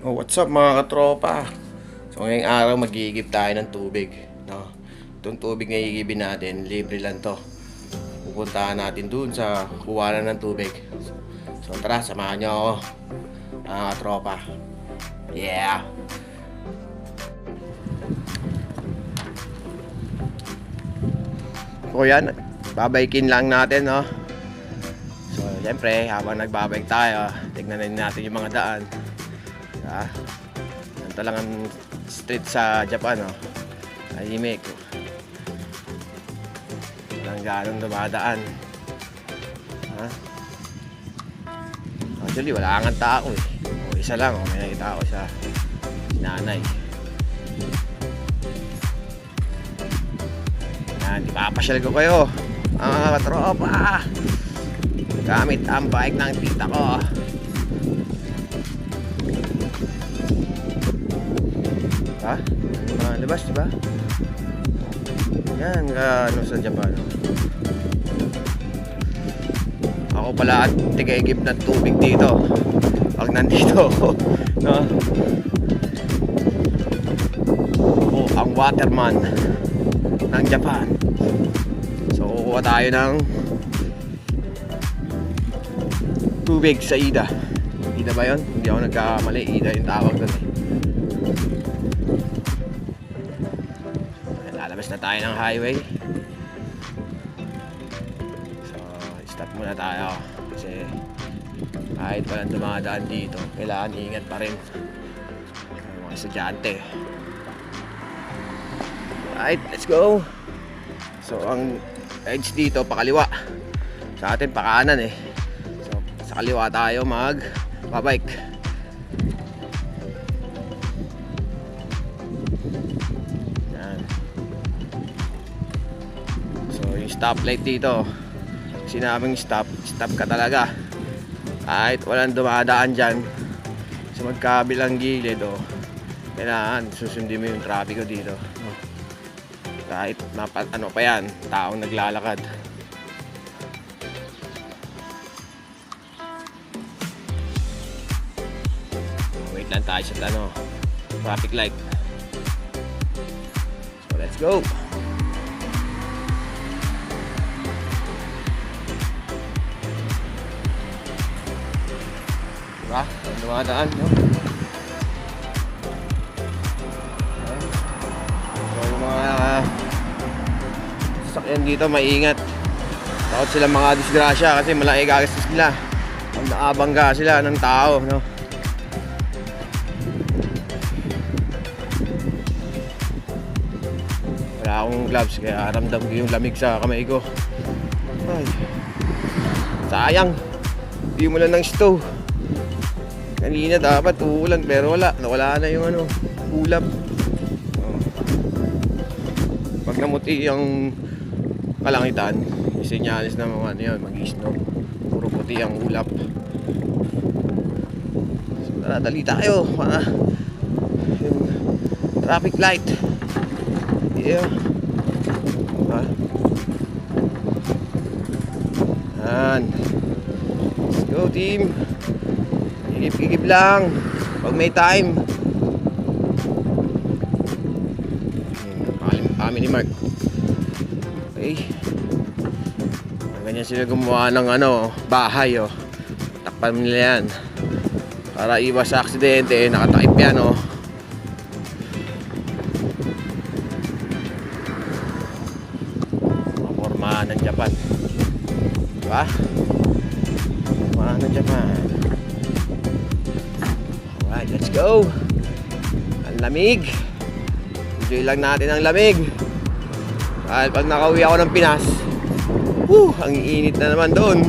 Oh, what's up mga katropa? So ngayong araw magigib tayo ng tubig. No? Itong tubig na igibin natin, libre lang to. Pupuntahan natin dun sa kuwanan ng tubig. So, tara, samahan nyo ako. Mga katropa. Yeah! So yan, babaikin lang natin, no? So, siyempre, habang nagbabike tayo, tignan na natin yung mga daan. Ah, ganito lang ang street sa Japan, oh. Tahimik. Walang ganong dumadaan. Ha? Actually, wala nga tao eh. O, isa lang, oh. may nakita ako sa nanay. Yan, ipapasyal ko kayo. Mga katropa. Gamit ang bike ng tita ko. Ha? Mga labas, di ba? Yan, uh, ano sa Japan. Ako pala at tigigib ng tubig dito. Pag nandito no? Ako ang waterman ng Japan. So, kukuha tayo ng tubig sa Ida. Ida ba yun? Hindi ako nagkakamali. Ida yung tawag doon eh. Na tayo ng highway. So, stop muna tayo. Kasi kahit walang dumadaan dito, kailangan ingat pa rin. Mga estudyante. Alright, let's go. So, ang edge dito, pakaliwa. Sa atin, pakanan eh. So, sa kaliwa tayo mag babike. Stoplight dito, sinabing stop, stop ka talaga. Kahit walang dumadaan dyan, sa magkabilang gilid, oh, kailangan susundin mo yung traffic dito. Oh. Kahit mapa, ano pa yan, taong naglalakad. Wait lang tayo sa ano, traffic light. So let's go. Diba? Ang dumadaan? Ayan. So yung mga sasakyan dito, maingat. Takot sila mga disgrasya kasi malaki gagastos nila. Ang naabangga sila ng tao, no? Wala akong gloves kaya ramdam ko yung lamig sa kamay ko. Ay. Sayang. Hindi mo lang ng stove. Kanina dapat uulan pero wala. Nawala na yung ano, ulap. Oh. Pag namuti yung kalangitan, isinyalis na mga ano yun, mag-snow. Puro puti ang ulap. So, tara, dali tayo. Para yung traffic light. Yeah. Ha? Yan. Let's go team. Higip-higip lang. Pag may time. Hmm, kami ni Mark. Okay. Ganyan sila gumawa ng ano, bahay oh. Takpan nila yan. Para iwas sa aksidente, nakatakip yan oh. Mga pormahan ng Japan. Diba? Pormahan ng Japan. Alright, let's go. Ang lamig. Enjoy lang natin ang lamig. Dahil pag nakauwi ako ng Pinas, whew, ang init na naman doon.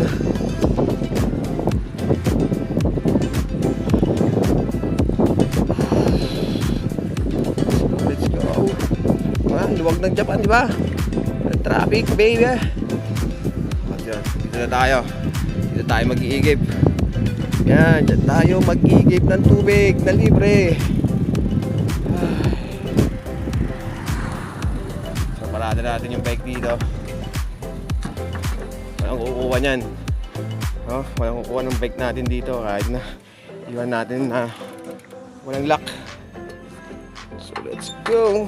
Let's go. Ah, luwag ng Japan, di ba? Traffic, baby. Dito na tayo. Dito tayo mag-iigib. Yan, dyan tayo mag-iigib ng tubig na libre. So, parada natin yung bike dito. Walang kukuha niyan. Oh, walang kukuha ng bike natin dito kahit na iwan natin na Walang lock. So let's go.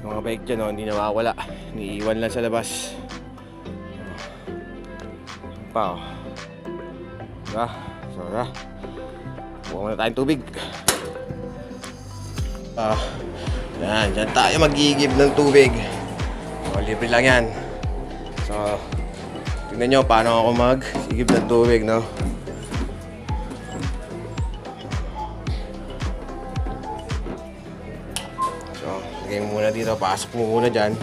Yung Mga bike dyan, oh, hindi nawawala. Niiwan lang sa labas. Pa, oh. Diba? So, na. Buka muna tayong tubig. Ah, yan, dyan tayo magigib ng tubig. So, libre lang yan. So, tingnan nyo paano ako mag-igib ng tubig, no? So, lagay mo muna dito, pasok mo muna dyan.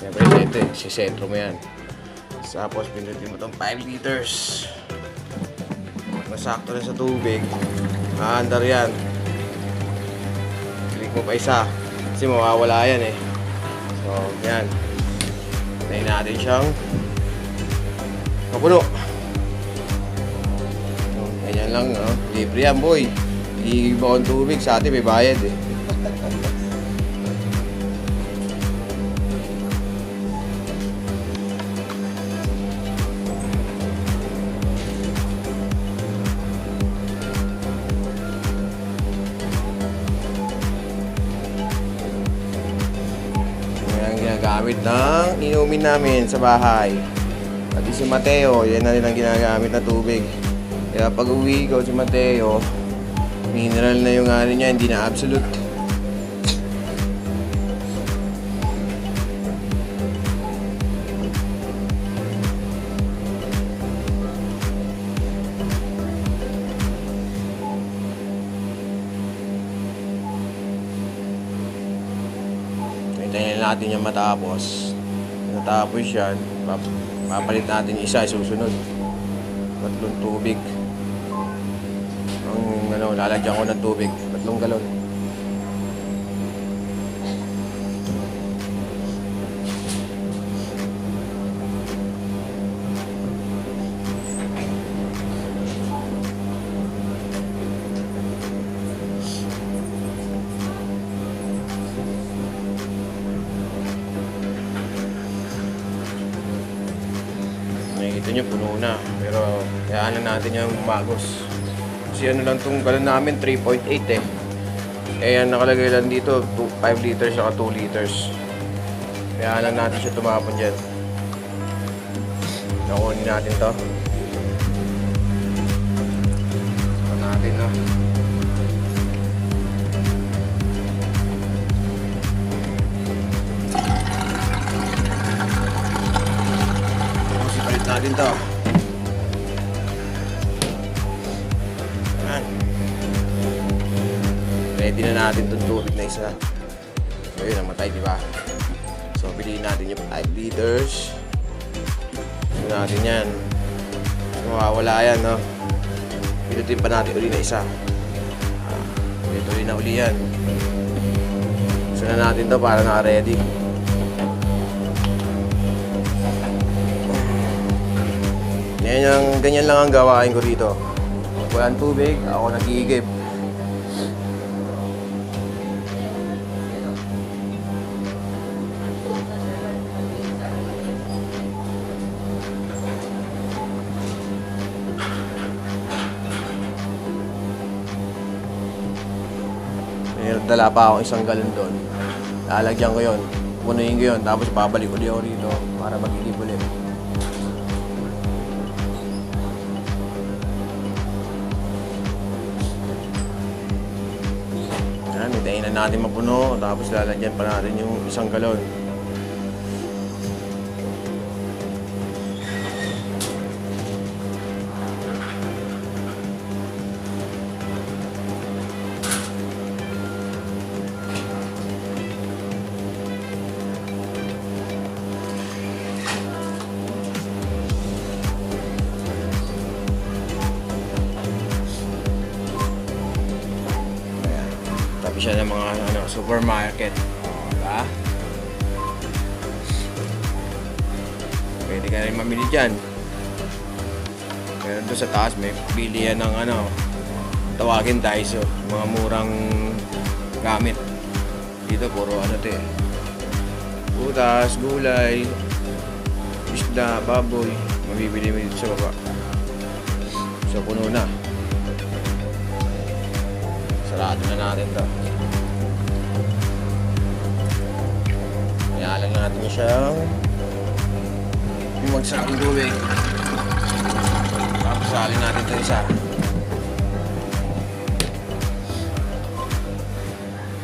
Siyempre, ito eh, si sentro mo yan. Tapos, pindutin mo itong 5 liters. Masakto na sa tubig. Maandar yan. Click mo pa isa. Kasi mawawala yan eh. So, yan. Tayo natin siyang kapuno. So, ganyan lang, no? Libre yan, boy. Iiba ang tubig. Sa atin, may bayad eh. Ang ginagamit ng inumin namin sa bahay. Pati si Mateo, yan na rin ang ginagamit na tubig. Kaya pag uwi ko si Mateo, mineral na yung ano niya, hindi na absolute. Natin yung matapos. Natapos yan, pap- papalit natin isa, susunod. Tatlong tubig. Ang ano, lalagyan ko ng tubig, tatlong galon. Nakikita nyo, puno na. Pero kayaanan natin yung magos. Kasi ano lang itong galon namin, 3.8 eh. Eh, nakalagay lang dito, 2, 5 liters saka 2 liters. Kaya lang natin siya tumapon dyan. Nakunin natin to. Saka natin, no? Natin to. Ready na natin itong tubig na isa. So yun, namatay, di ba? So piliin natin yung 5 liters. Ito natin yan. Mawawala yan, no? Pinutin pa natin uli na isa. Ah, Pinutin uli na uli yan. Gusto na natin to para naka-ready. Yan yung, ganyan lang ang gawain ko dito. Walang tubig, ako nag-iigib. Dala pa ako isang galon doon. Lalagyan ko yon, punuin ko yon, tapos babalik ulit ako rito para mag-igib ulit. Hintayin na natin mapuno, tapos lalagyan pa natin yung isang galon. Tabi siya ng mga ano, supermarket. O, diba? Pwede ka rin mamili dyan. Pero doon sa taas, may pili yan ng ano, tawagin Daiso. Mga murang gamit. Dito, puro ano to eh. Butas, gulay, isda, baboy. Mabibili mo dito sa baba. So, puno na. Sarado na natin to. Natin siyang bumagsak ang tubig. Tapos salin natin ito isa.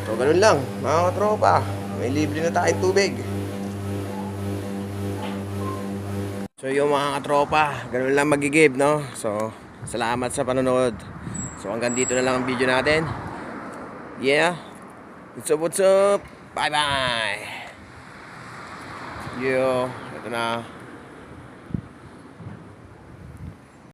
So, ganun lang, mga katropa. May libre na tayong tubig. So, yung mga katropa, ganun lang magigib, no? So, salamat sa panonood. So, hanggang dito na lang ang video natin. Yeah. What's up, what's up? Bye-bye. Yo, ito na.